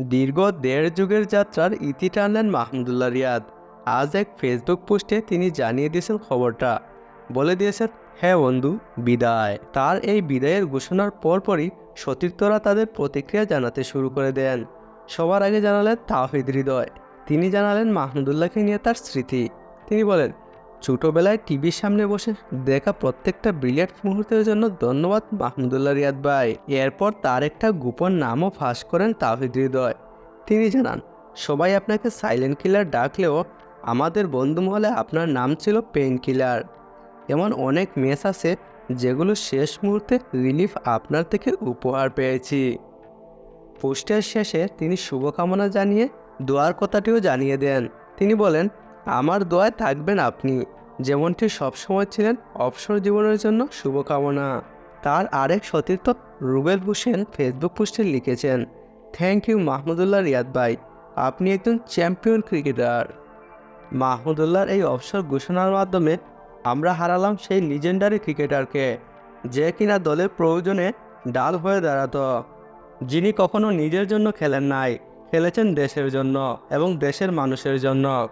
দীর্ঘ দেড় যুগের যাত্রার ইতি টানলেন মাহমুদুল্লাহ রিয়াদ। আজ এক ফেসবুক পোস্টে তিনি জানিয়ে দিয়েছেন খবরটা। বলে দিয়েছেন হ্যাঁ বন্ধু, বিদায়। তার এই বিদায়ের ঘোষণার পরপরই সতীর্থরা তাদের প্রতিক্রিয়া জানাতে শুরু করে দেন। সবার আগে জানালেন তাহিদ হৃদয়। তিনি জানালেন মাহমুদুল্লাহকে নিয়ে তার স্মৃতি। তিনি বলেন ছোটোবেলায় টিভির সামনে বসে দেখা প্রত্যেকটা ব্রিলিয়ান্ট মুহূর্তের জন্য ধন্যবাদ মাহমুদুল্লাহ রিয়াদ ভাই। এরপর তার একটা গোপন নামও ফাঁস করেন তাহিদ হৃদয়। তিনি জানান, সবাই আপনাকে সাইলেন্ট কিলার ডাকলেও আমাদের বন্ধু মহলে আপনার নাম ছিল পেন কিলার এমন অনেক মেস আছে যেগুলো শেষ মুহূর্তে রিলিফ আপনার থেকে উপহার পেয়েছি। পোস্টের শেষে তিনি শুভকামনা জানিয়ে, দোয়ার কথাটিও জানিয়ে দেন। তিনি বলেন আমার দোয়ায় থাকবেন আপনি। যেমনটি সবসময় ছিলেন অবসর জীবনের জন্য শুভকামনা। তার আরেক সতীর্থ রুবেল হোসেন ফেসবুক পোস্টে লিখেছেন, থ্যাংক ইউ মাহমুদুল্লাহ রিয়াদ ভাই, আপনি একজন চ্যাম্পিয়ন ক্রিকেটার। মাহমুদুল্লাহর এই অবসর ঘোষণার মাধ্যমে আমরা হারালাম সেই লিজেন্ডারি ক্রিকেটারকে যে কিনা দলের প্রয়োজনে ডাল হয়ে দাঁড়াত। যিনি কখনো নিজের জন্য খেলেন নাই, খেলেছেন দেশের জন্য এবং দেশের মানুষের জন্য।